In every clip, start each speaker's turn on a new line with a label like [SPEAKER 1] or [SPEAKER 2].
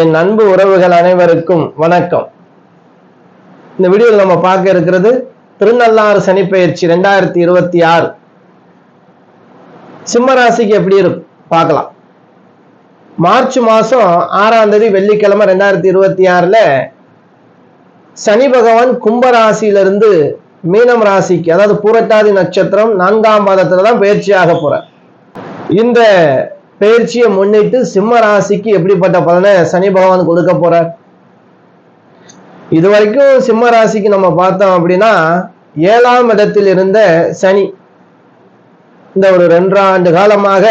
[SPEAKER 1] என் அன்பு உறவுகள் அனைவருக்கும் வணக்கம். இந்த வீடியோவில் நம்ம பார்க்க இருக்கிறது திருநள்ளாறு சனிப்பெயர்ச்சி ரெண்டாயிரத்தி இருபத்தி ஆறு. சிம்ம ராசிக்கு எப்படி இருக்கும் பார்க்கலாம். மார்ச் மாசம் ஆறாம் தேதி வெள்ளிக்கிழமை ரெண்டாயிரத்தி இருபத்தி ஆறுல சனி பகவான் கும்ப ராசியிலிருந்து மீனம் ராசிக்கு அதாவது பூரட்டாதி நட்சத்திரம் நான்காம் பாதத்தில் தான் பயிற்சியாக போகிறார் இந்த பயிற்சியை முன்னிட்டு சிம்ம ராசிக்கு எப்படிப்பட்ட பலனை சனி பகவான் கொடுக்க போறார்? இது வரைக்கும் சிம்ம ராசிக்கு நம்ம பார்த்தோம் அப்படின்னா ஏழாம் இடத்தில் இருந்த சனி. இந்த ஒரு ரெண்டரை ஆண்டு காலமாக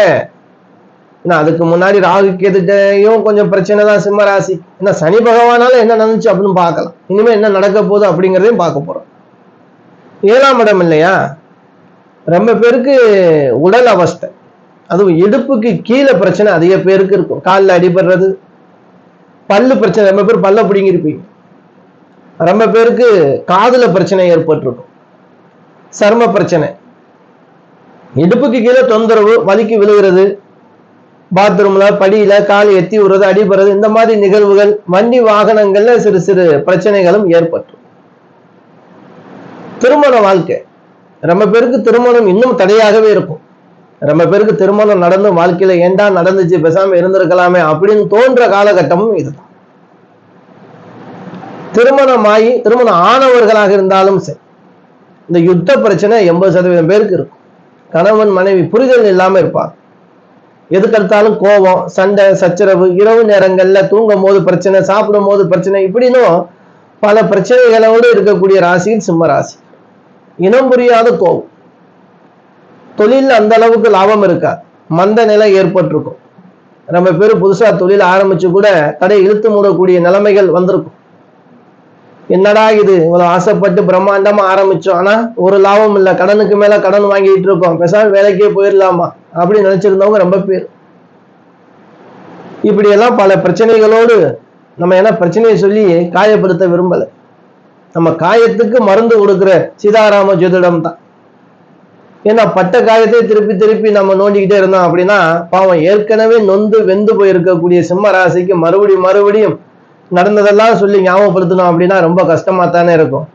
[SPEAKER 1] ஏன்னா அதுக்கு முன்னாடி ராகு கேதுட்டையும் கொஞ்சம் பிரச்சனை தான் சிம்ம ராசி. ஏன்னா சனி பகவானால என்ன நடந்துச்சு அப்படின்னு பார்க்கலாம். இனிமேல் என்ன நடக்க போகுது அப்படிங்கிறதையும் பார்க்க போறோம். ஏழாம் இடம் இல்லையா? ரொம்ப பேருக்கு உடல் அவஸ்தை. அதுவும் இடுப்புக்கு கீழே பிரச்சனை அதிக பேருக்கு இருக்கும். காலில் அடிபடுறது பல்லு பிரச்சனை ரொம்ப பேர் பல்ல பிடிங்கிருப்பீங்க ரொம்ப பேருக்கு காதுல பிரச்சனை ஏற்பட்டிருக்கும். சர்ம பிரச்சனை. இடுப்புக்கு கீழே தொந்தரவு வலிக்கு விழுகிறது பாத்ரூம்ல படியில கால் எத்தி விடுறது அடிபடுறது இந்த மாதிரி நிகழ்வுகள் வண்டி வாகனங்கள்ல சிறு சிறு பிரச்சனைகளும் ஏற்பட்டு திருமண வாழ்க்கை. ரொம்ப பேருக்கு திருமணம் இன்னும் தடையாகவே இருக்கும். ரொம்ப பேருக்கு திருமணம் நடந்து வாழ்க்கையில ஏண்டா நடந்துச்சு? பேசாம இருந்திருக்கலாமே அப்படின்னு தோன்ற காலகட்டமும் இதுதான். திருமணம் ஆகி திருமணம் ஆனவர்களாக இருந்தாலும் சரி இந்த யுத்த பிரச்சனை எண்பது சதவீதம் பேருக்கு இருக்கும். கணவன் மனைவி புரிதல் இல்லாம இருப்பாங்க. எதுக்கெடுத்தாலும் கோபம் சண்டை சச்சரவு இரவு நேரங்கள்ல தூங்கும் போது பிரச்சனை சாப்பிடும் போது பிரச்சனை இப்படின்னும் பல பிரச்சனைகளோடு இருக்கக்கூடிய ராசியில் சிம்ம ராசி. இனம் புரியாத கோபம். தொழில் அந்த அளவுக்கு லாபம் இருக்கா? மந்த நிலை ஏற்பட்டிருக்கும். நம்ம பேர் புதுசா தொழில் ஆரம்பிச்சு கூட தடை இழுத்து மூடக்கூடிய நிலைமைகள் வந்திருக்கும். என்னடா இது? இவ்வளவு ஆசைப்பட்டு பிரம்மாண்டமா ஆரம்பிச்சோம். ஆனா ஒரு லாபம் இல்லை. கடனுக்கு மேல கடன் வாங்கிட்டு இருக்கோம். பெசாம வேலைக்கே போயிடலாமா? அப்படின்னு நினைச்சிருந்தவங்க ரொம்ப பேர். இப்படி எல்லாம் பல பிரச்சனைகளோடு நம்ம என்ன பிரச்சனையை சொல்லி காயப்படுத்த விரும்பல. நம்ம காயத்துக்கு மருந்து கொடுக்குற சீதாராம ஜோதிடம் தான் ஏன்னா பட்ட காயத்தை திருப்பி திருப்பி நம்ம நோண்டிக்கிட்டே இருந்தோம் அப்படின்னா பாவம் ஏற்கனவே நொந்து வெந்து போயிருக்கக்கூடிய சிம்ம ராசிக்கு மறுபடியும் மறுபடியும் நடந்ததெல்லாம் சொல்லி ஞாபகப்படுத்தணும் அப்படின்னா ரொம்ப கஷ்டமா தானே இருக்கும்.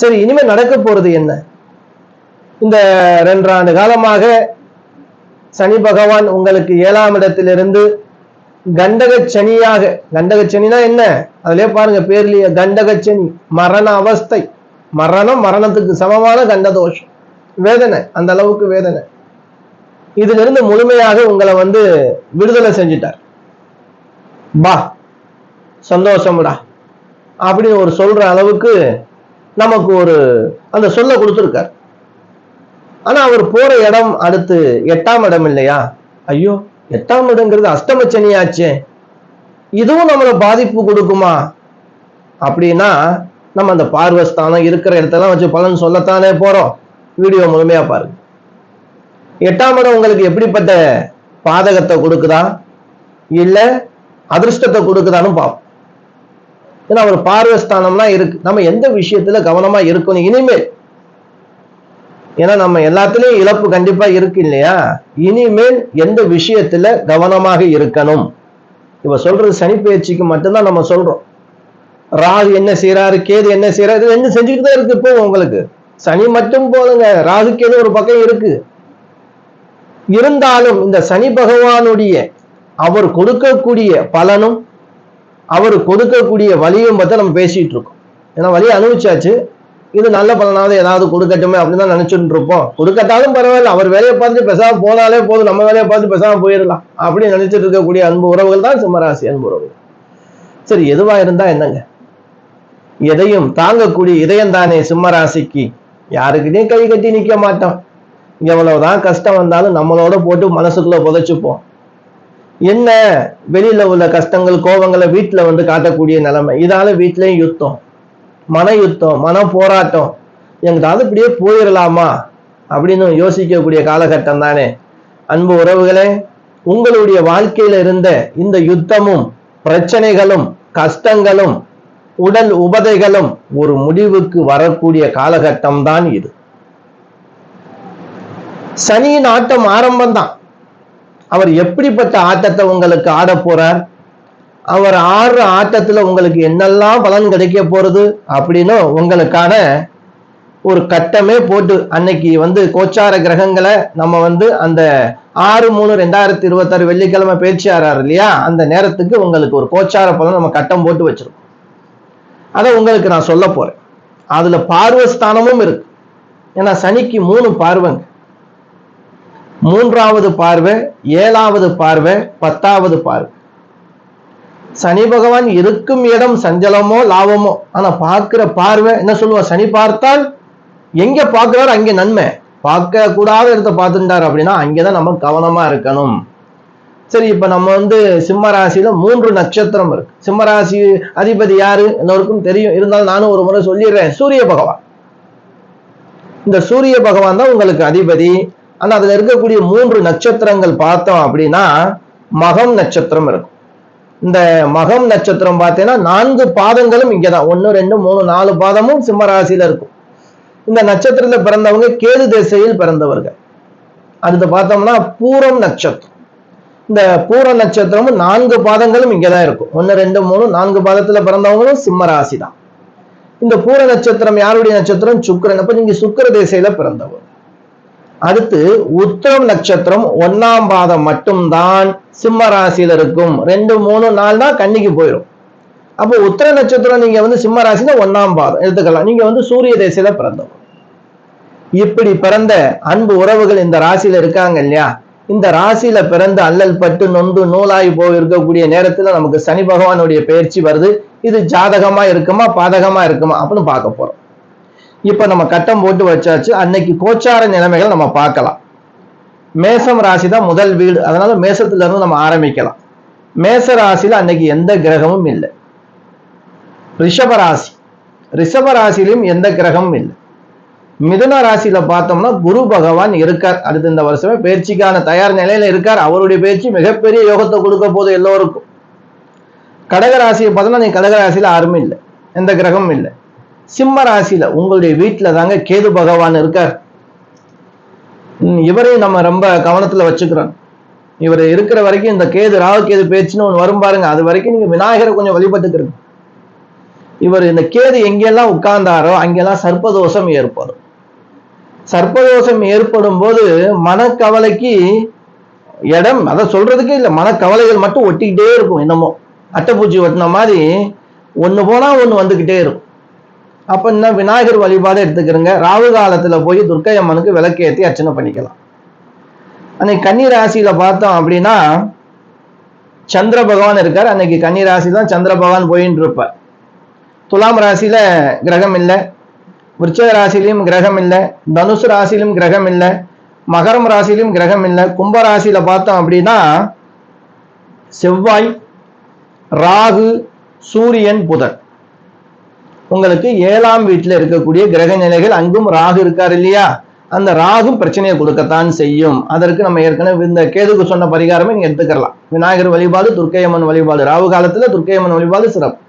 [SPEAKER 1] சரி இனிமே நடக்க போறது என்ன? இந்த ரெண்டு ஆண்டு காலமாக சனி பகவான் உங்களுக்கு ஏழாம் இடத்திலிருந்து கண்டக சனியாக கண்டக சனினா என்ன? அதுலயே பாருங்க பேர்லயே கண்டக சனி மரண அவஸ்தை. மரணம் மரணத்துக்கு சமமான கண்ட தோஷம் வேதனை அந்த அளவுக்கு வேதனை. இதிலிருந்து முழுமையாக உங்களை வந்து விடுதலை செஞ்சிட்டார். பா சந்தோஷம்டா அப்படின்னு ஒரு சொல்ற அளவுக்கு நமக்கு ஒரு அந்த சொல்ல கொடுத்துருக்கார். ஆனா அவர் போற இடம் அடுத்து எட்டாம் இடம் இல்லையா? ஐயோ எட்டாம் இடங்கிறது அஷ்டம சனியாச்சே இதுவும் நம்மளை பாதிப்பு கொடுக்குமா? அப்படின்னா நம்ம அந்த பார்வஸ்தானம் இருக்கிற இடத்தெல்லாம் வச்சு பலன் சொல்லத்தானே போறோம். வீடியோ முழுமையா பாருங்க. எட்டாம் இடம் உங்களுக்கு எப்படிப்பட்ட பாதகத்தை கொடுக்குதா? இல்ல அதிர்ஷ்டத்தை கொடுக்குதான்னு பார்ப்போம் ஏன்னா ஒரு பார்வஸ்தானம்னா இருக்கு. நம்ம எந்த விஷயத்துல கவனமா இருக்கணும்? இனிமேல். ஏன்னா நம்ம எல்லாத்துலயும் இழப்பு கண்டிப்பா இருக்கு இல்லையா? இனிமேல் எந்த விஷயத்துல கவனமாக இருக்கணும்? இவ சொல்றது சனி பயிற்சிக்கு மட்டும்தான் நம்ம சொல்றோம். ராகு என்ன செய்யறாரு கேது என்ன செய்யறாரு என்ன செஞ்சுக்கிட்டு தான் இருக்கு இப்போ உங்களுக்கு. சனி மட்டும் போதுங்க. ராகுக்கேது ஒரு பக்கம் இருக்கு. இருந்தாலும் இந்த சனி பகவானுடைய அவர் கொடுக்கக்கூடிய பலனும் அவர் கொடுக்கக்கூடிய வழியும் பத்தி நம்ம பேசிட்டு இருக்கோம். ஏன்னா வழியை அனுபவிச்சாச்சு. இது நல்ல பலனாவது ஏதாவது கொடுக்கட்டுமே அப்படின்னு தான் நினைச்சுட்டு இருப்போம். கொடுக்கட்டாலும் பரவாயில்ல. அவர் வேலையை பார்த்துட்டு பெசாம போனாலே போதும். நம்ம வேலையை பார்த்து பேசாம போயிடலாம் அப்படின்னு நினைச்சிட்டு இருக்கக்கூடிய அன்பு உறவுகள் தான் சிம்மராசி அன்பு உறவுகள். சரி எதுவா இருந்தா என்னங்க? எதையும் தாங்கக்கூடிய இதயம் தானே சிம்மராசிக்கு? யாருக்கிட்டையும் கை கட்டி நிக்க மாட்டோம். எவ்வளவுதான் கஷ்டம் வந்தாலும் நம்மளோட போட்டு மனசுக்குள்ள புதைச்சுப்போம். என்ன? வெளியில உள்ள கஷ்டங்கள் கோபங்களை வீட்டுல வந்து காட்டக்கூடிய நிலைமை. இதால வீட்லயும் யுத்தம். மன யுத்தம் மன போராட்டம். எங்கிட்டாவது இப்படியே போயிடலாமா அப்படின்னு யோசிக்கக்கூடிய காலகட்டம் தானே. அன்பு உறவுகளே உங்களுடைய வாழ்க்கையில இருந்த இந்த யுத்தமும் பிரச்சனைகளும் கஷ்டங்களும் உடல் உபதைகளும் ஒரு முடிவுக்கு வரக்கூடிய காலகட்டம் தான் இது. சனியின் ஆட்டம் ஆரம்பம்தான். அவர் எப்படிப்பட்ட ஆட்டத்தை உங்களுக்கு ஆட போறார்? அவர் ஆடுற ஆட்டத்துல உங்களுக்கு என்னெல்லாம் பலன் கிடைக்க போறது அப்படின்னு உங்களுக்கான ஒரு கட்டமே போட்டு அன்னைக்கு வந்து கோச்சார கிரகங்களை நம்ம வந்து அந்த ஆறு மூணு ரெண்டாயிரத்தி இருபத்தாறு வெள்ளிக்கிழமை பேச்சு ஆறாரு இல்லையா? அந்த நேரத்துக்கு உங்களுக்கு ஒரு கோச்சார பலன் நம்ம கட்டம் போட்டு வச்சிருக்கோம். அதை உங்களுக்கு நான் சொல்ல போறேன். அதுல பார்வஸ்தானமும் இருக்கு. ஏன்னா சனிக்கு மூணு பார்வைங்க. மூன்றாவது பார்வை ஏழாவது பார்வை பத்தாவது பார்வை. சனி பகவான் இருக்கும் இடம் சஞ்சலமோ லாபமோ. ஆனா பார்க்கிற பார்வை என்ன சொல்லுவோம் சனி பார்த்தால் எங்க பார்க்கிறார் அங்கே நன்மை. பார்க்க கூடாத இடத்த பார்த்துட்டார் அப்படின்னா அங்கேதான் நம்ம கவனமா இருக்கணும். சரி இப்ப நம்ம வந்து சிம்ம ராசியில மூன்று நட்சத்திரம் இருக்கு. சிம்ம ராசி அதிபதி யாரு எல்லோருக்கும் தெரியும். இருந்தாலும் நானும் ஒரு முறை சொல்லிடுறேன். சூரிய பகவான். இந்த சூரிய பகவான் தான் உங்களுக்கு அதிபதி. ஆனா அதுல இருக்கக்கூடிய மூன்று நட்சத்திரங்கள் பார்த்தோம் அப்படின்னா மகம் நட்சத்திரம் இருக்கும் இந்த மகம் நட்சத்திரம் பார்த்தீங்கன்னா நான்கு பாதங்களும் இங்கதான். ஒன்னு ரெண்டு மூணு நாலு பாதமும் சிம்மராசியில இருக்கும். இந்த நட்சத்திரத்துல பிறந்தவங்க கேது திசையில் பிறந்தவர்கள். அடுத்து பார்த்தோம்னா பூரம் நட்சத்திரம். இந்த பூர நட்சத்திரமும் நான்கு பாதங்களும் இங்கதான் இருக்கும். ஒன்னு ரெண்டு மூணு நான்கு பாதத்துல பிறந்தவங்களும் சிம்ம ராசி தான் இந்த பூர நட்சத்திரம் யாருடைய நட்சத்திரம்? சுக்கரன். அப்ப நீங்க சுக்கர திசையில பிறந்தவர். அடுத்து உத்திரம் நட்சத்திரம் ஒன்னாம் பாதம் மட்டும்தான் சிம்ம ராசியில இருக்கும். ரெண்டு மூணு நாள் தான் கன்னிக்கு போயிடும் அப்போ உத்திர நட்சத்திரம் நீங்க வந்து சிம்ம ராசியில ஒன்னாம் பாதம். எடுத்துக்கலாம். நீங்க வந்து சூரிய தேசையில பிறந்தவர். இப்படி பிறந்த அன்பு உறவுகள் இந்த ராசியில இருக்காங்க இல்லையா? இந்த ராசியில பிறந்து அல்லல் பட்டு நொந்து நூலாகி போயிருக்கக்கூடிய நேரத்துல நமக்கு சனி பகவானுடைய பயிற்சி வருது. இது ஜாதகமா இருக்குமா பாதகமா இருக்குமா அப்படின்னு பார்க்க போறோம். இப்ப நம்ம கட்டம் போட்டு வச்சாச்சு. அன்னைக்கு கோச்சார நிலைமைகள் நம்ம பார்க்கலாம். மேசம் ராசி தான் முதல் வீடு. அதனால மேசத்துல இருந்து நம்ம ஆரம்பிக்கலாம். மேச ராசியில அன்னைக்கு எந்த கிரகமும் இல்லை. ரிஷப ராசி. ரிஷப ராசியிலும் எந்த கிரகமும் இல்லை. மிதுன ராசியில பார்த்தோம்னா குரு பகவான் இருக்கார். அடுத்த இந்த வருஷமே பயிற்சிக்கான தயார் நிலையில இருக்கார். அவருடைய பயிற்சி மிகப்பெரிய யோகத்தை கொடுக்க போது எல்லோருக்கும். கடக ராசியை பார்த்தோம்னா நீ கடகராசியில யாருமே இல்லை. எந்த கிரகமும் இல்லை. சிம்ம ராசியில உங்களுடைய வீட்டில தாங்க கேது பகவான் இருக்கார். இவரையும் நம்ம ரொம்ப கவனத்துல வச்சுக்கிறோம். இவர் இருக்கிற வரைக்கும் இந்த கேது ராகு கேது பேச்சுன்னு ஒன்று வரும் பாருங்க. அது வரைக்கும் நீங்க விநாயகரை கொஞ்சம் வழிபட்டுக்கிறீங்க. இவர் இந்த கேது எங்கெல்லாம் உட்கார்ந்தாரோ அங்கெல்லாம் சர்ப்பதோஷம் ஏற்படும். சர்ப்பதோஷம் ஏற்படும் போது மனக்கவலைக்கு இடம் அதை சொல்றதுக்கே இல்லை மனக்கவலைகள் மட்டும் ஒட்டிக்கிட்டே இருக்கும் என்னமோ. அட்டைப்பூச்சி ஒட்டின மாதிரி ஒன்று போனால் ஒன்று வந்துக்கிட்டே இருக்கும். அப்போ என்ன விநாயகர் வழிபாடு எடுத்துக்கிறங்க. ராகு காலத்தில் போய் துர்க்கை அம்மனுக்கு விளக்கேற்றி அர்ச்சனை பண்ணிக்கலாம். அன்னைக்கு கன்னி ராசியில் பார்த்தோம் அப்படின்னா சந்திர பகவான் இருக்கார். அன்னைக்கு கன்னி ராசி தான் சந்திர பகவான் போயின்னு இருப்பார். துலாம் ராசியில் கிரகம் இல்லை. விருச்சக ராசிலையும் கிரகம் இல்லை தனுசு ராசியிலும் கிரகம் இல்லை மகரம் ராசியிலும் கிரகம் இல்லை. கும்ப ராசியில பார்த்தோம் அப்படின்னா செவ்வாய் ராகு சூரியன் புதன். உங்களுக்கு ஏழாம் வீட்டில் இருக்கக்கூடிய கிரக நிலைகள் அங்கும் ராகு இருக்கார் இல்லையா? அந்த ராகும் பிரச்சனையை கொடுக்கத்தான் செய்யும். அதற்கு நம்ம ஏற்கனவே இந்த கேதுக்கு சொன்ன பரிகாரமே நீங்கள் எடுத்துக்கலாம் விநாயகர் வழிபாடு துர்க்கையம்மன் வழிபாடு. ராகு காலத்தில் துர்க்கையம்மன் வழிபாடு சிறப்பு.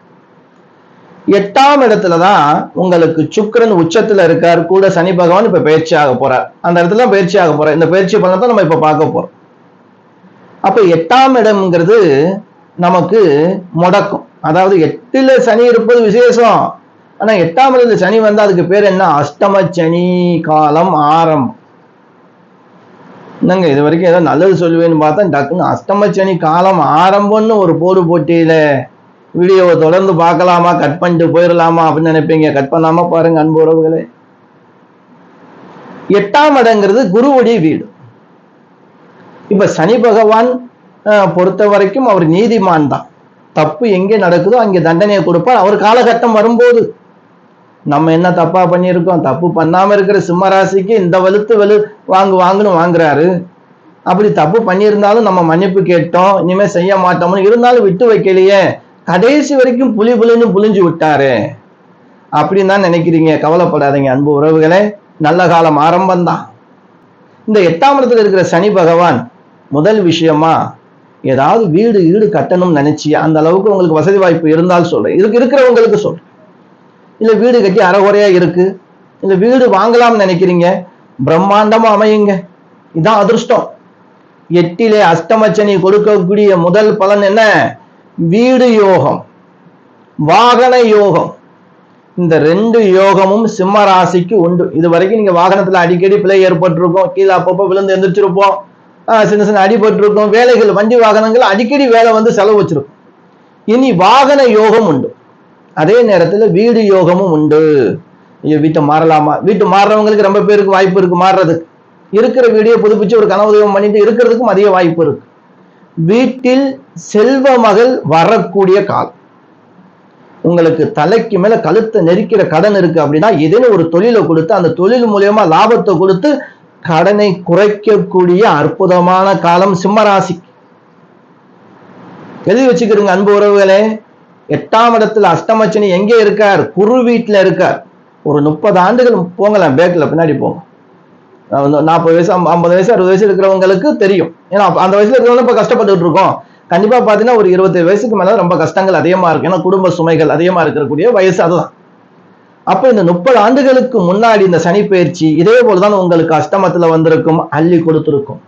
[SPEAKER 1] எட்டாம் இடத்துல தான் உங்களுக்கு சுக்கரன் உச்சத்துல இருக்கார். கூட சனி பகவான் இப்ப பயிற்சி ஆக போறார். அந்த இடத்துல பயிற்சி ஆக போறார். இந்த பயிற்சி பலன் தான் நம்ம இப்ப பார்க்க போறோம். அப்ப எட்டாம் இடம்ங்கிறது நமக்கு முடக்கும். அதாவது எட்டுல சனி இருப்பது விசேஷம். ஆனா எட்டாம் இடத்துல சனி வந்தா அதுக்கு பேர் என்ன? அஷ்டம சனி காலம் ஆரம்பம். என்னங்க இது வரைக்கும் ஏதோ நல்லது சொல்லுவேன்னு பார்த்தா டக்குன்னு அஷ்டம சனி காலம் ஆரம்பம்னு ஒரு போடு போட்டியில. வீடியோவை தொடர்ந்து பார்க்கலாமா? கட் பண்ணிட்டு போயிடலாமா அப்படின்னு நினைப்பீங்க. கட் பண்ணாம பாருங்க அன்பு உறவுகளே. எட்டாம் இடங்கிறது குருவுடைய வீடு. இப்ப சனி பகவான் பொறுத்த வரைக்கும் அவர் நீதிமான் தான். தப்பு எங்கே நடக்குதோ அங்கே தண்டனையை கொடுப்பார். அவர் காலகட்டம் வரும்போது நம்ம என்ன தப்பா பண்ணியிருக்கோம்? தப்பு பண்ணாம இருக்கிற சிம்மராசிக்கு இந்த வலுத்து வலு வாங்கு வாங்குன்னு வாங்குறாரு. அப்படி தப்பு பண்ணியிருந்தாலும் நம்ம மன்னிப்பு கேட்டோம். இனிமே செய்ய மாட்டோம்னு இருந்தாலும் விட்டு வைக்கலையே. கடைசி வரைக்கும் புலி புலின்னு புளிஞ்சு விட்டாரு. அப்படின்னு தான் நினைக்கிறீங்க. கவலைப்படாதீங்க அன்பு உறவுகளே. நல்ல காலம் ஆரம்பம்தான். இந்த எட்டாம் இடத்துல இருக்கிற சனி பகவான் முதல் விஷயமா ஏதாவது வீடு வீடு கட்டணும்னு நினைச்சி அந்த அளவுக்கு உங்களுக்கு வசதி வாய்ப்பு இருந்தால் சொல்றேன் இதுக்கு இருக்கிறவங்களுக்கு சொல்றேன் இல்லை வீடு கட்டி அறகுறையா இருக்கு. இல்லை வீடு வாங்கலாம்னு நினைக்கிறீங்க. பிரம்மாண்டமா அமையுங்க. இதான் அதிர்ஷ்டம். எட்டிலே அஷ்டமச்சனி கொடுக்கக்கூடிய முதல் பலன் என்ன? வீடு யோகம் வாகன யோகம். இந்த ரெண்டு யோகமும் சிம்ம ராசிக்கு உண்டு. இது வரைக்கும் நீங்க வாகனத்துல அடிக்கடி பிழை ஏற்பட்டிருக்கும். கீழே அப்பப்போ விழுந்து எந்திரிச்சிருப்போம். சின்ன சின்ன அடிபட்டிருக்கும். வேலைகள் வண்டி வாகனங்கள் அடிக்கடி வேலை வந்து செலவு வச்சிருக்கும். இனி வாகன யோகம் உண்டு. அதே நேரத்துல வீடு யோகமும் உண்டு. ஐயோ வீட்டை மாறலாமா? வீட்டு மாறுறவங்களுக்கு ரொம்ப பேருக்கு வாய்ப்பு இருக்கு. மாறுறதுக்கு. இருக்கிற வீடியோ புதுப்பிச்சு ஒரு கனவு தெய்வம் பண்ணிட்டு இருக்கிறதுக்கும் அதிக வாய்ப்பு இருக்கு. வீட்டில் செல்வ மகள் வரக்கூடிய காலம். உங்களுக்கு தலைக்கு மேல கழுத்தை நெரிக்கிற கடன் இருக்கு அப்படின்னா ஏதேனும் ஒரு தொழிலை கொடுத்து அந்த தொழில் மூலியமா லாபத்தை கொடுத்து கடனை குறைக்கக்கூடிய அற்புதமான காலம் சிம்மராசி எழுதி வச்சுக்கிறீங்க அன்பு உறவுகளே. எட்டாம் இடத்துல அஷ்டமச்சனி எங்கே இருக்கார்? குரு வீட்டுல இருக்கார். ஒரு முப்பது ஆண்டுகள் போங்கலாம் பேக்கில் பின்னாடி போங்க. நாற்பது வயசு ஐம்பது வயசு அறுபது வயசு இருக்கிறவங்களுக்கு தெரியும். ஏன்னா அந்த வயசுல இருக்கிறவங்க இப்போ கஷ்டப்பட்டுட்டு இருக்கோம். கண்டிப்பா பாத்தீங்கன்னா ஒரு இருபத்தேழு வயசுக்கு மேல ரொம்ப கஷ்டங்கள் அதிகமா இருக்கு. ஏன்னா குடும்ப சுமைகள் அதிகமா இருக்கக்கூடிய வயசு அதுதான். அப்ப இந்த முப்பது ஆண்டுகளுக்கு முன்னாடி இந்த சனி பயிற்சி இதே போலதான் உங்களுக்கு அஷ்டமத்துல வந்திருக்கும் அள்ளி கொடுத்துருக்கும்.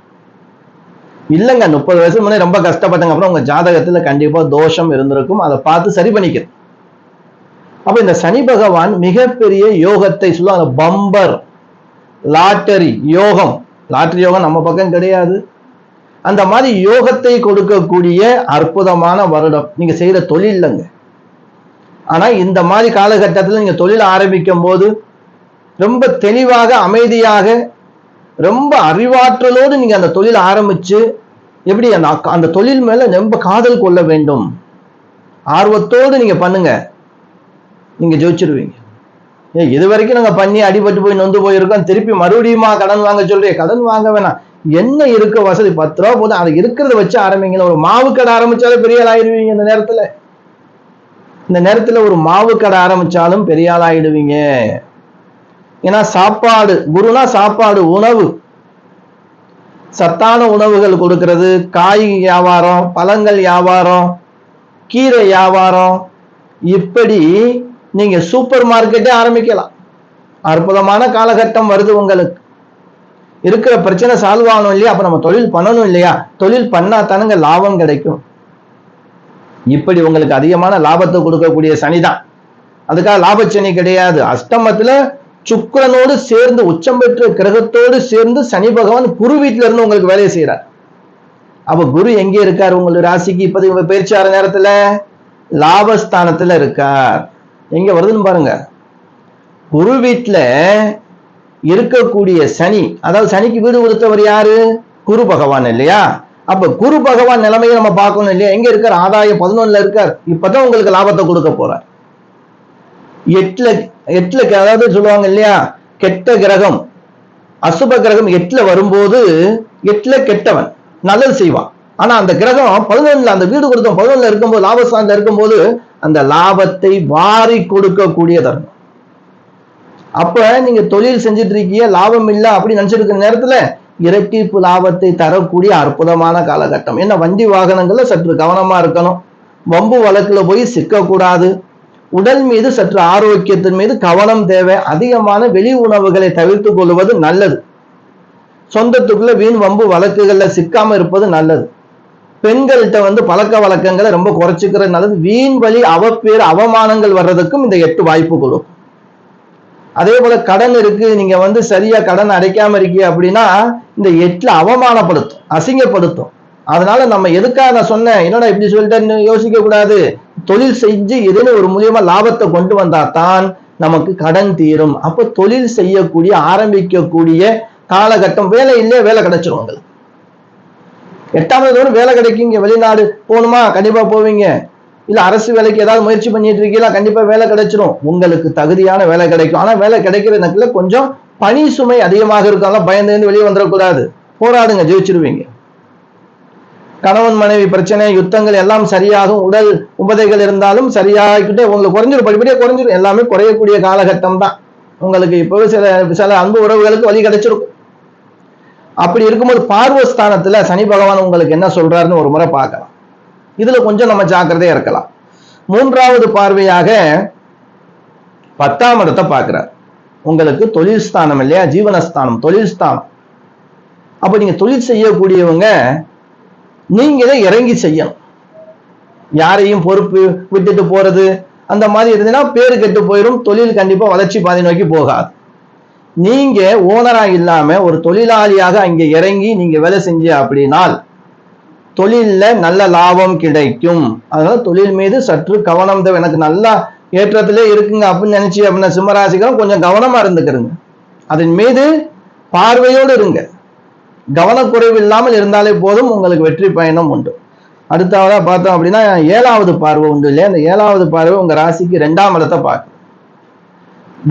[SPEAKER 1] இல்லைங்க முப்பது வயசு முன்னே ரொம்ப கஷ்டப்பட்டங்க. அப்புறம் உங்க ஜாதகத்துல கண்டிப்பா தோஷம் இருந்திருக்கும். அதை பார்த்து சரி பண்ணிக்கிறது அப்ப இந்த சனி பகவான் மிகப்பெரிய யோகத்தை சொல்லுவாங்க பம்பர். லாட்டரி யோகம். லாட்டரி யோகம் நம்ம பக்கம் கிடையாது. அந்த மாதிரி யோகத்தை கொடுக்கக்கூடிய அற்புதமான வருடம். நீங்க செய்யற தொழில் இல்லைங்க. ஆனா இந்த மாதிரி காலகட்டத்தில் நீங்க தொழில் ஆரம்பிக்கும் போது ரொம்ப தெளிவாக அமைதியாக ரொம்ப அறிவாற்றலோடு நீங்க அந்த தொழில் ஆரம்பிச்சு எப்படி அந்த அந்த தொழில் மேல ரொம்ப காதல் கொள்ள வேண்டும். ஆர்வத்தோடு நீங்க பண்ணுங்க. நீங்க ஜெயிச்சிருவீங்க. இது வரைக்கும் நாங்க பண்ணி அடிபட்டு போய் நொந்து போயிருக்கோம். திருப்பி மறுபடியுமா கடன் வாங்க சொல்றீங்க. கடன் வாங்க வேணாம். என்ன இருக்க வசதி? பத்து ரூபா போதும். அது இருக்கிறத வச்சு ஆரம்பிங்க. ஒரு மாவு கடை ஆரம்பிச்சாலும் பெரிய ஆள் ஆயிடுவீங்க இந்த நேரத்துல. இந்த நேரத்துல ஒரு மாவு கடை ஆரம்பிச்சாலும் பெரிய ஆள் ஆயிடுவீங்க. ஏன்னா சாப்பாடு குருனா சாப்பாடு உணவு. சத்தான உணவுகள் கொடுக்கறது. காய் வியாபாரம் பழங்கள் வியாபாரம் கீரை வியாபாரம். இப்படி நீங்க சூப்பர் மார்க்கெட்டே ஆரம்பிக்கலாம். அற்புதமான காலகட்டம் வருது உங்களுக்கு. இருக்கிற பிரச்சனை சால்வ் ஆகணும் இல்லையா? அப்ப நம்ம தொழில் பண்ணணும் இல்லையா? தொழில் பண்ணா தானுங்க லாபம் கிடைக்கும். இப்படி உங்களுக்கு அதிகமான லாபத்தை கொடுக்கக்கூடிய சனிதான் அதுக்காக லாபச்சனி கிடையாது. அஷ்டமத்துல சுக்கரனோடு சேர்ந்து உச்சம் பெற்ற கிரகத்தோடு சேர்ந்து சனி பகவான் குரு வீட்டுல இருந்து உங்களுக்கு வேலையை செய்யறார் அப்ப குரு எங்கே இருக்கார்? உங்களுடைய ராசிக்கு இப்போது உங்க பயிற்சி ஆற நேரத்துல லாபஸ்தானத்துல இருக்கார். எங்க வருதுன்னு பாருங்க. குரு வீட்டில் இருக்கக்கூடிய சனி அதாவது சனிக்கு வீடு கொடுத்தவர் யாரு? குரு பகவான் இல்லையா? அப்ப குரு பகவான் நிலைமையை நம்ம பார்க்கணும் இல்லையா? எங்க இருக்கார்? ஆதாயம் பதினொன்னுல இருக்கார். இப்பதான் உங்களுக்கு லாபத்தை கொடுக்க போறார். எட்டுல எட்டுல அதாவது சொல்லுவாங்க இல்லையா? கெட்ட கிரகம் அசுப கிரகம் எட்டுல வரும்போது எட்டுல கெட்டவன் நல்லது செய்வான். ஆனா அந்த கிரகம் பதினொன்னுல அந்த வீடு கொடுத்தோம் பதினொன்னுல இருக்கும்போது லாபஸ்தானத்துல இருக்கும்போது அந்த லாபத்தை வாரி கொடுக்கக்கூடிய தர்மம். அப்ப நீங்க தொழில் செஞ்சுட்டு இருக்கீங்க லாபம் இல்லை அப்படின்னு நினைச்சிட்டு இருக்கிற நேரத்துல இரட்டிப்பு லாபத்தை தரக்கூடிய அற்புதமான காலகட்டம். ஏன்னா வண்டி வாகனங்கள்ல சற்று கவனமா இருக்கணும். வம்பு வழக்குல போய் சிக்கக்கூடாது. உடல் மீது சற்று ஆரோக்கியத்தின் மீது கவனம் தேவை. அதிகமான வெளி உணவுகளை தவிர்த்து கொள்வது நல்லது. சொந்தத்துக்குள்ள வீண் வம்பு வழக்குகள்ல சிக்காம இருப்பது நல்லது. பெண்கள்கிட்ட வந்து பழக்க வழக்கங்களை ரொம்ப குறைச்சிக்கிறதுனால வீண் வழி அவப்பேர் அவமானங்கள் வர்றதுக்கும் இந்த எட்டு வாய்ப்பு கொடுக்கும் அதே போல கடன் இருக்கு நீங்க வந்து சரியா கடன் அடைக்காம இருக்கீங்க அப்படின்னா இந்த எட்டுல அவமானப்படுத்தும் அசிங்கப்படுத்தும். அதனால நம்ம எதுக்காக நான் சொன்னேன்? என்னடா இப்படி சொல்லிட்டேன்னு யோசிக்க கூடாது. தொழில் செஞ்சு எதுன்னு ஒரு மூலியமா லாபத்தை கொண்டு வந்தா தான் நமக்கு கடன் தீரும். அப்போ தொழில் செய்யக்கூடிய ஆரம்பிக்கக்கூடிய காலகட்டம் வேலை இல்லையே வேலை கிடைச்சிரும் உங்களுக்கு. எட்டாவது தூரம் வேலை கிடைக்கும் இங்க வெளிநாடு போகணுமா? கண்டிப்பா போவீங்க. இல்ல அரசு வேலைக்கு ஏதாவது முயற்சி பண்ணிட்டு இருக்கீங்களா? கண்டிப்பா வேலை கிடைச்சிரும். உங்களுக்கு தகுதியான வேலை கிடைக்கும். ஆனா வேலை கிடைக்கிற நேரத்துல கொஞ்சம் பணி சுமை அதிகமாக இருக்காங்க பயந்து வெளியே வந்துடக்கூடாது போராடுங்க ஜெயிச்சிருவீங்க. கணவன் மனைவி பிரச்சனை யுத்தங்கள் எல்லாம் சரியாகும். உடல் உபதைகள் இருந்தாலும் சரியாகிக்கிட்டே உங்களுக்கு குறைஞ்சிரும். படிப்படியாக குறைஞ்சிரும். எல்லாமே குறையக்கூடிய காலகட்டம் தான். உங்களுக்கு இப்போவே சில சில அன்பு உறவுகளுக்கு வழி கிடைச்சிருக்கும். அப்படி இருக்கும்போது பார்வஸ்தானத்துல சனி பகவான் உங்களுக்கு என்ன சொல்றாருன்னு ஒரு முறை பார்க்கலாம். இதுல கொஞ்சம் நம்ம ஜாக்கிரதையா இருக்கலாம். மூன்றாவது பார்வையாக பத்தாம் இடத்தை பார்க்கிறார். உங்களுக்கு தொழில் ஸ்தானம் இல்லையா? ஜீவனஸ்தானம் தொழில் ஸ்தானம். அப்ப நீங்க தொழில் செய்யக்கூடியவங்க நீங்களே இறங்கி செய்யணும். யாரையும் பொறுப்பு விட்டுட்டு போறது அந்த மாதிரி இருந்ததுன்னா பேரு கெட்டு போயிடும் தொழில் கண்டிப்பா வளர்ச்சி பாதை நோக்கி போகாது. நீங்க ஓனரா இல்லாம ஒரு தொழிலாளியாக அங்க இறங்கி நீங்க வேலை செஞ்ச அப்படின்னால் தொழில்ல நல்ல லாபம் கிடைக்கும். அதனால தொழில் மீது சற்று கவனம் தேவை. எனக்கு நல்லா ஏற்றத்திலே இருக்குங்க அப்படின்னு நினைச்சு அப்படின்னா சிம்மராசிகளும் கொஞ்சம் கவனமா இருந்துக்கிறங்க. அதன் மீது பார்வையோடு இருங்க. கவனக்குறைவு இல்லாமல் இருந்தாலே போதும் உங்களுக்கு வெற்றி பயணம் உண்டு. அடுத்தவதாக பார்த்தோம் அப்படின்னா ஏழாவது பார்வை உண்டு இல்லையா? அந்த ஏழாவது பார்வை உங்க ராசிக்கு ரெண்டாம் இடத்தை பார்க்கும்.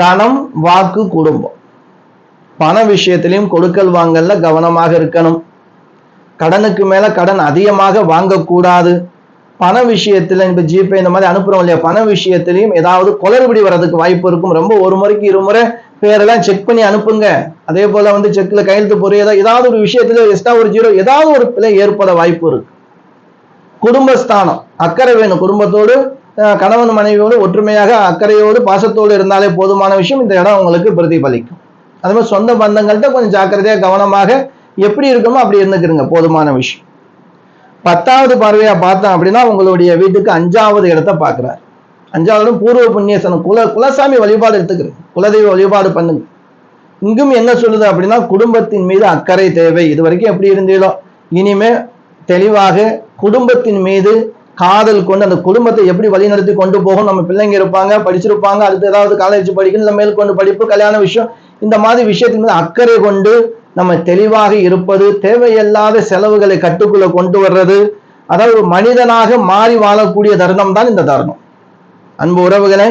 [SPEAKER 1] தனம் வாக்கு குடும்பம். பண விஷயத்திலையும் கொடுக்கல் வாங்கல்ல கவனமாக இருக்கணும். கடனுக்கு மேல கடன் அதிகமாக வாங்கக்கூடாது. பண விஷயத்துல இப்ப ஜிபே இந்த மாதிரி அனுப்புறோம் இல்லையா? பண விஷயத்திலையும் ஏதாவது குளறுபடி வர்றதுக்கு வாய்ப்பு இருக்கும். ரொம்ப ஒரு முறைக்கு இருமுறை பேரெல்லாம் செக் பண்ணி அனுப்புங்க. அதே போல வந்து செக்ல கையெழுத்து பொறியதோ ஏதாவது ஒரு விஷயத்துல எக்ஸ்ட்ரா ஒரு ஜீரோ ஏதாவது ஒரு பிழை ஏற்பட வாய்ப்பு இருக்கு. குடும்பஸ்தானம். அக்கறை வேணும். குடும்பத்தோடு கணவன் மனைவியோடு ஒற்றுமையாக அக்கறையோடு பாசத்தோடு இருந்தாலே போதுமான விஷயம். இந்த இடம் உங்களுக்கு பிரதிபலிக்கும். அது மாதிரி சொந்த பந்தங்கள்கிட்ட கொஞ்சம் ஜாக்கிரதையா கவனமாக எப்படி இருக்குமோ அப்படி இருந்துக்கிறங்க போதுமான விஷயம். பத்தாவது பார்வையா பார்த்தோம் அப்படின்னா உங்களுடைய வீட்டுக்கு அஞ்சாவது இடத்தை பார்க்கிறார். அஞ்சாவது பூர்வ புண்ணியசனம் குல குலசாமி வழிபாடு எடுத்துக்கிறேன் குலதெய்வ வழிபாடு பண்ணுங்க. இங்கும் என்ன சொல்லுது அப்படின்னா குடும்பத்தின் மீது அக்கறை தேவை. இது வரைக்கும் எப்படி இருந்தீங்களோ இனிமே தெளிவாக குடும்பத்தின் மீது காதல் கொண்டு அந்த குடும்பத்தை எப்படி வழிநடத்தி கொண்டு போகும் நம்ம பிள்ளைங்க இருப்பாங்க படிச்சிருப்பாங்க அடுத்து ஏதாவது காலேஜ் படிக்கணும் இல்லை மேற்கொண்டு படிப்பு கல்யாண விஷயம் இந்த மாதிரி விஷயத்தின் மீது அக்கறை கொண்டு நம்ம தெளிவாக இருப்பது தேவையில்லாத செலவுகளை கட்டுக்குள்ள கொண்டு வர்றது அதாவது ஒரு மனிதனாக மாறி வாழக்கூடிய தருணம் தான் இந்த தருணம். அன்பு உறவுகளே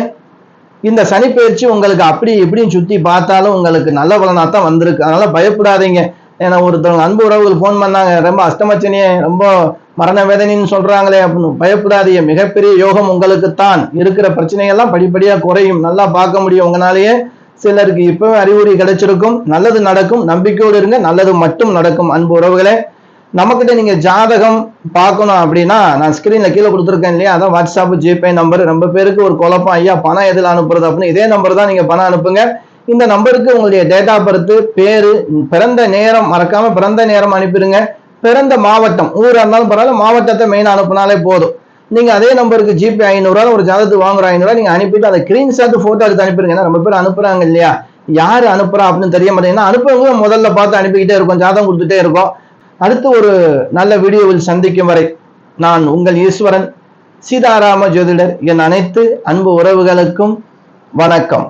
[SPEAKER 1] இந்த சனிப்பெயர்ச்சி உங்களுக்கு அப்படி இப்படின்னு சுத்தி பார்த்தாலும் உங்களுக்கு நல்ல பலனா தான் வந்திருக்கு. அதனால பயப்படாதீங்க. ஏன்னா ஒருத்தவங்க அன்பு உறவுகள் ஃபோன் பண்ணாங்க ரொம்ப அஷ்டமச்சனியே ரொம்ப மரண வேதனைன்னு சொல்றாங்களே அப்படின்னு பயப்படாதீங்க. மிகப்பெரிய யோகம் உங்களுக்கு தான் இருக்கிற பிரச்சனையெல்லாம் படிப்படியா குறையும். நல்லா பார்க்க முடியும் உங்களாலேயே. சிலருக்கு இப்பவே அறிகுறி கிடைச்சிருக்கும். நல்லது நடக்கும். நம்பிக்கையோடு இருங்க. நல்லது மட்டும் நடக்கும். அன்பு உறவுகளே நம்மக்கிட்ட நீங்க ஜாதகம் பார்க்கணும் அப்படின்னா நான் ஸ்கிரீன்ல கீழே கொடுத்துருக்கேன் இல்லையா? அதான் வாட்ஸ்அப் ஜிபே நம்பர் ரொம்ப பேருக்கு ஒரு குழப்பம் ஐயா பணம் எதில் அனுப்புறது? அப்படின்னு. இதே நம்பர் தான் நீங்க பணம் அனுப்புங்க. இந்த நம்பருக்கு உங்களுடைய டேட்டா பர்த்து பேர் பேரு பிறந்த நேரம் மறக்காம பிறந்த நேரம் அனுப்பிடுங்க. பிறந்த மாவட்டம் ஊராக இருந்தாலும் பரவாயில்ல மாவட்டத்தை மெயின் அனுப்புனாலே போதும். நீங்கள் அதே நம்பருக்கு ஜிபே ஐநூறுரூவா ஒரு ஜாதகத்துக்கு வாங்குற ஐநூறுரூவா நீங்கள் அனுப்பிட்டு அதை ஸ்கிரீன்ஷாட் ஃபோட்டோ எடுத்து அனுப்பிடுங்க. ஏன்னா ரொம்ப பேர் அனுப்புறாங்க இல்லையா? யாரு அனுப்புறா அப்படின்னு தெரிய மாட்டேங்குது. அனுப்புறவங்க முதல்ல பார்த்து அனுப்பிக்கிட்டே இருக்கும். ஜாதகம் கொடுத்துட்டே இருக்கும். அடுத்து ஒரு நல்ல வீடியோவில் சந்திக்கும் வரை நான் உங்கள் ஈஸ்வரன் சீதாராம ஜோதிடர். என் அனைத்து அன்பு உறவுகளுக்கும் வணக்கம்.